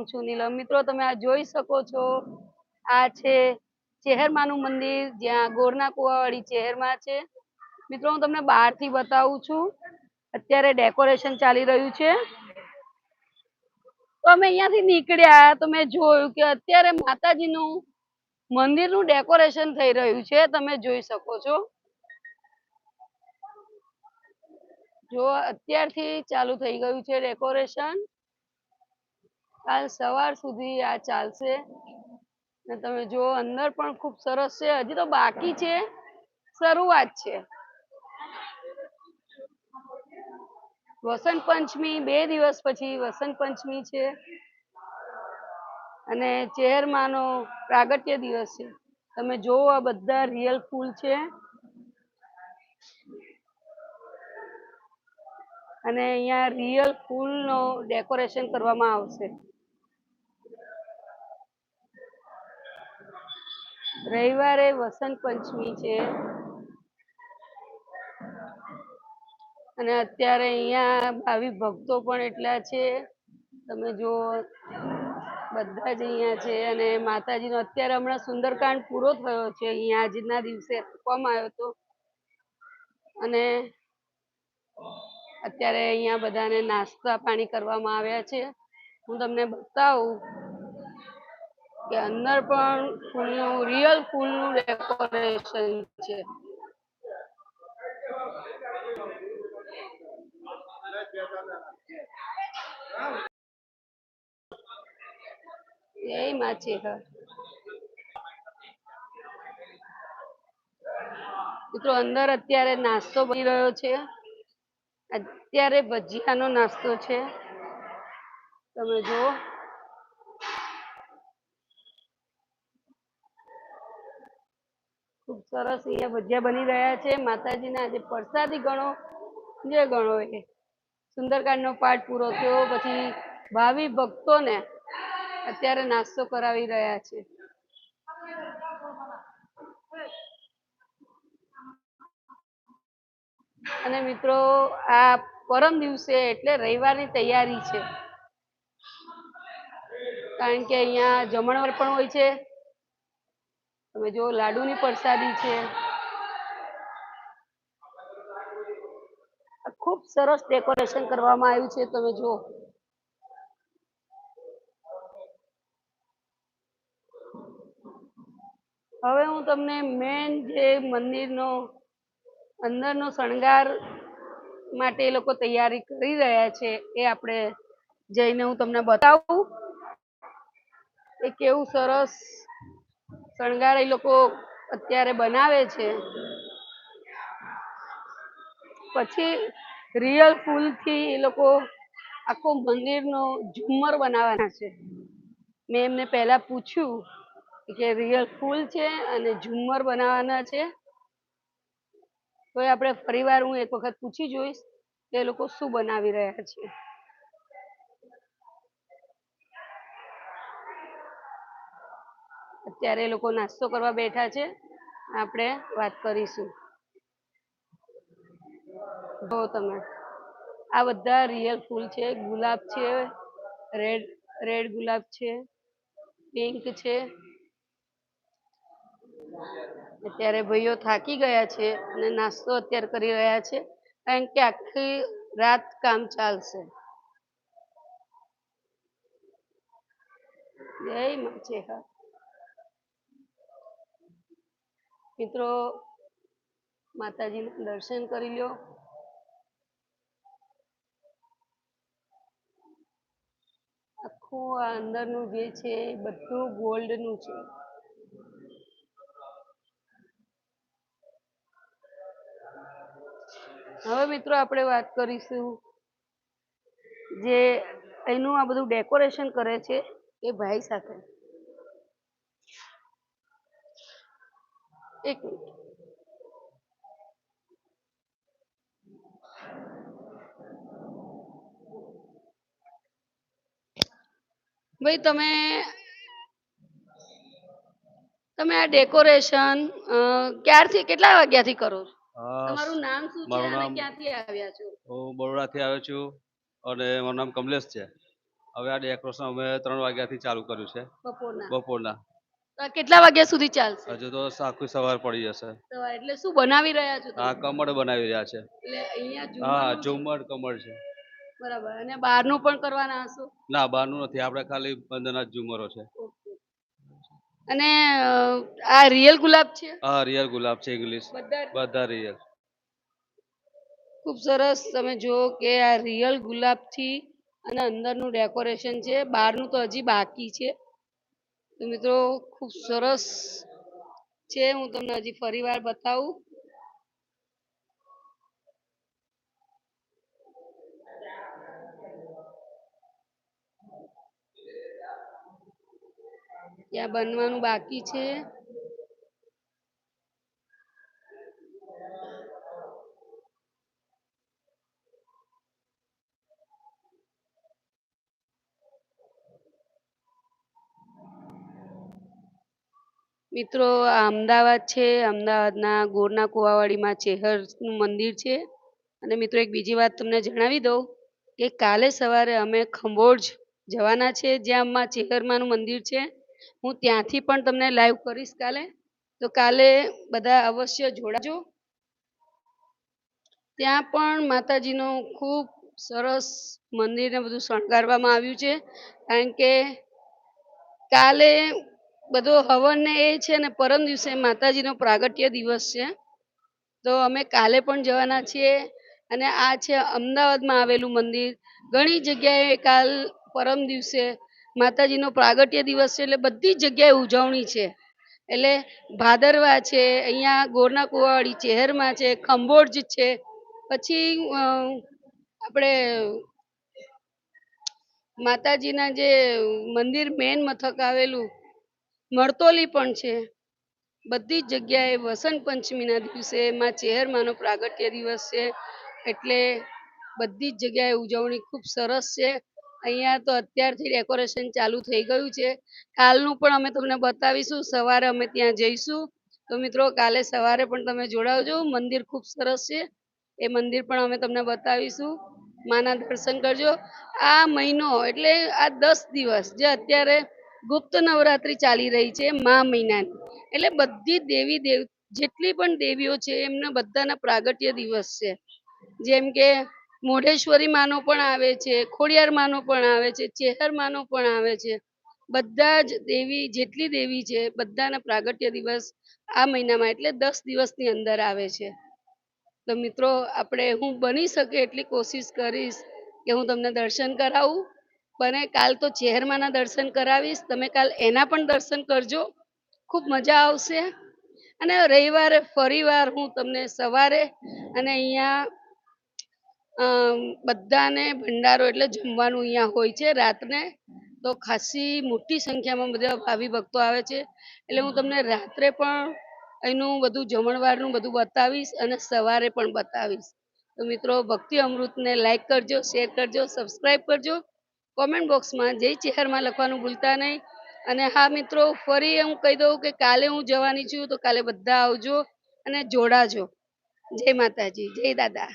હું છું નીલમ. મિત્રો, તમે આ જોઈ શકો છો. આ છે ચહેરમાનું મંદિર, જ્યાં ગોરના કુવાવાળી ચહેરમાં છે. મિત્રો, હું તમને બહારથી બતાવું છું. અત્યારે ડેકોરેશન ચાલી રહ્યું છે. તો અમે અહીંયાથી નીકળ્યા. તો મેં જોયું કે અત્યારે માતાજીનું મંદિરનું ડેકોરેશન થઈ રહ્યું છે. તમે જોઈ શકો છો. જો અત્યારથી ચાલુ થઈ ગયું છે ડેકોરેશન. કાલ સવાર સુધી આ ચાલશે. ને તમે જો અંદર પણ ખૂબ સરસ છે. હજી તો બાકી છે. શરૂઆત છે. વસંત પંચમી, બે દિવસ પછી વસંત પંચમી છે. અને ચેહરમાંનો પ્રાગટ્ય દિવસ છે. તમે જોવો આ બધા રિયલ ફૂલ છે. અને અહીંયા રિયલ ફૂલનો ડેકોરેશન કરવામાં આવશે. રવિવારે વસંત પંચમી છે. અને અત્યારે અહીંયા ભાવિ ભક્તો પણ એટલા છે. તમે જો બધા જ અહીંયા છે અને માતાજીનો અત્યારે હમણાં સુંદરકાંડ પૂરો થયો છે. અહીંયા આજના દિવસે આપવામાં આવ્યો હતો. અને અત્યારે અહીંયા બધાને નાસ્તા પાણી કરવામાં આવ્યા છે. હું તમને બતાવું કે અંદર પણ ફૂલનું રિયલ ફૂલનું ડેકોરેશન છે. જય માછીહર મિત્રો, અંદર અત્યારે નાસ્તો બની રહ્યો છે. અત્યારે ભજીયાનો નાસ્તો છે. તમે જુઓ. સરસ અહીંયા ભજીયા બની રહ્યા છે. માતાજીના આજે પ્રસાદી ગણો. જે ગણો એ. સુંદરકાંડનો પાઠ પૂરો થયો. પછી ભાવિ ભક્તોને અત્યારે નાસ્તો કરાવી રહ્યા છે. અને મિત્રો, આ પરમ દિવસે એટલે રવિવારની તૈયારી છે. કારણ કે અહીંયા જમણવાર પણ હોય છે. તમે જો, લાડુની પ્રસાદી છે. ખૂબ સરસ ડેકોરેશન કરવામાં આવ્યું છે, તમે જો. હવે હું તમને મેન જે મંદિરનો, અંદરનો શણગાર માટે એ લોકો તૈયારી કરી રહ્યા છે, એ આપણે જઈને હું તમને બતાવું. એ કેવું સરસ શણગાર એ લોકો અત્યારે બનાવે છે. પછી રિયલ ફૂલથી એ લોકો આખો મંદિરનો ઝુમ્મર બનાવવાના છે. મેં એમને પહેલા પૂછ્યું કે રિયલ ફૂલ છે અને ઝુમ્મર બનાવવાના છે. તો આપણે ફરીવાર હું એક વખત પૂછી જોઈશ કે એ લોકો શું બનાવી રહ્યા છે. અત્યારે લોકો નાસ્તો કરવા બેઠા છે. આપણે વાત કરીશું. જો તમે, આ બધા રિયલ ફૂલ છે. ગુલાબ છે રેડ રેડ ગુલાબ છે પિંક છે. અત્યારે ભાઈઓ થાકી ગયા છે અને નાસ્તો અત્યારે કરી રહ્યા છે. કારણ કે આખી રાત કામ ચાલશે. જય માછેહર મિત્રો, માતાજીના દર્શન કરી લ્યો. આખું આ અંદરનું જે છે એ બધું ગોલ્ડનું છે. હવે મિત્રો આપણે વાત કરીશું જે એનું આ બધું ડેકોરેશન કરે છે એ ભાઈ સાથે. એક મિનિટ. ભાઈ તમે તમે આ ડેકોરેશન ક્યારથી કેટલા વાગ્યાથી કરો છો? તમારું નામ શું છે? અને ક્યાંથી આવ્યા છો? હું બરોડાથી આવ્યો છું અને મારું નામ કમલેશ છે. હવે આ ડેકોરેશન અમે ત્રણ વાગ્યાથી ચાલુ કર્યું છે. બપોરના. બપોરના. કેટલા વાગ્યા સુધી ચાલશે? હજુ તો આખી સવાર પડી જશે. સવારે એટલે શું બનાવી રહ્યા છો? આ કમળ બનાવી રહ્યા છે. એટલે અહીંયા હા ઝુમર કમળ છે. બરાબર અને બહારનું પણ કરવાના હશો? ના બહારનું નથી આપણે ખાલી બંધના ઝુમરો છે. અને આ રિયલ ગુલાબ છે? હા રિયલ ગુલાબ છે ઇંગ્લિશ બધા બધા રિયલ. ખૂબ સરસ તમે જુઓ કે આ રિયલ ગુલાબથી અને અંદરનું ડેકોરેશન છે બહારનું તો હજી બાકી છે. મિત્રો ખૂબ સરસ છે. હું તમને હજી ફરી વાર બતાવું. ત્યાં બનવાનું બાકી છે. મિત્રો આ અમદાવાદ છે, અમદાવાદના ગોરના કુવાવાડીમાં ચેહરનું મંદિર છે. અને મિત્રો, એક બીજી વાત તમને જણાવી દઉં કે કાલે સવારે અમે ખંભોજ જવાના છે, જ્યાં માં ચેહરમાનું મંદિર છે. હું ત્યાંથી પણ તમને લાઈવ કરીશ કાલે. તો કાલે બધા અવશ્ય જોડાજો. ત્યાં પણ માતાજીનું ખૂબ સરસ મંદિરને બધું શણગારવામાં આવ્યું છે. કારણ કે કાલે બધો હવન ને એ છે ને પરમ દિવસે માતાજીનો પ્રાગટ્ય દિવસ છે. તો અમે કાલે પણ જવાના છીએ અને આ છે અમદાવાદમાં આવેલું મંદિર. ઘણી જગ્યાએ કાલ પરમ દિવસે માતાજીનો પ્રાગટ્ય દિવસ છે એટલે બધી જગ્યાએ ઉજવણી છે. એટલે ભાદરવા છે, અહીંયા ગોરના કુવાવાડી ચહેરમાં છે ખંભોજ છે. પછી આપણે માતાજીના જે મંદિર મેન મથક આવેલું મરતોલી પણ છે. બધી જ જગ્યાએ વસંત પંચમીના દિવસે માં ચેહરમાનો પ્રાગટ્ય દિવસ છે. એટલે બધી જ જગ્યાએ ઉજવણી ખૂબ સરસ છે. અહીંયા તો અત્યારથી ડેકોરેશન ચાલુ થઈ ગયું છે. કાલનું પણ અમે તમને બતાવીશું. સવારે અમે ત્યાં જઈશું. તો મિત્રો, કાલે સવારે પણ તમે જોડાવજો. મંદિર ખૂબ સરસ છે. એ મંદિર પણ અમે તમને બતાવીશું. માના દર્શન કરજો. આ મહિનો એટલે આ દસ દિવસ જે અત્યારે ગુપ્ત નવરાત્રી ચાલી રહી છે મા મહિનાની. એટલે બધી દેવી દેવ, જેટલી પણ દેવીઓ છે, એમના બધાના પ્રાગટ્ય દિવસ છે. જેમ કે મોઢેશ્વરી માનો પણ આવે છે, ખોડિયાર માનો પણ આવે છે, ચેહર માનો પણ આવે છે. બધા જ દેવી, જેટલી દેવી છે, બધાના પ્રાગટ્ય દિવસ આ મહિનામાં, એટલે દસ દિવસની અંદર આવે છે. તો મિત્રો, આપણે હું બની શકે એટલી કોશિશ કરીશ કે હું તમને દર્શન કરાવું બને. કાલ તો ચેહરમાના દર્શન કરાવીશ. તમે કાલ એના પણ દર્શન કરજો. ખૂબ મજા આવશે. અને રવિવારે ફરીવાર હું તમને સવારે અને અહીંયા બધાને ભંડારો એટલે જમવાનું અહીંયા હોય છે. રાતને તો ખાસી મોટી સંખ્યામાં બધા ભાવિ ભક્તો આવે છે. એટલે હું તમને રાત્રે પણ એનું બધું જમણવારનું બધું બતાવીશ અને સવારે પણ બતાવીશ. તો મિત્રો, ભક્તિ અમૃતને લાઈક કરજો શેર કરજો સબસ્ક્રાઈબ કરજો. કોમેન્ટ બોક્સમાં જય ચેહરમાં લખવાનું ભૂલતા નહીં. અને હા મિત્રો, ફરી હું કહી દઉં કે કાલે હું જવાની છું તો કાલે બધા આવજો અને જોડાજો. જય માતાજી, જય દાદા.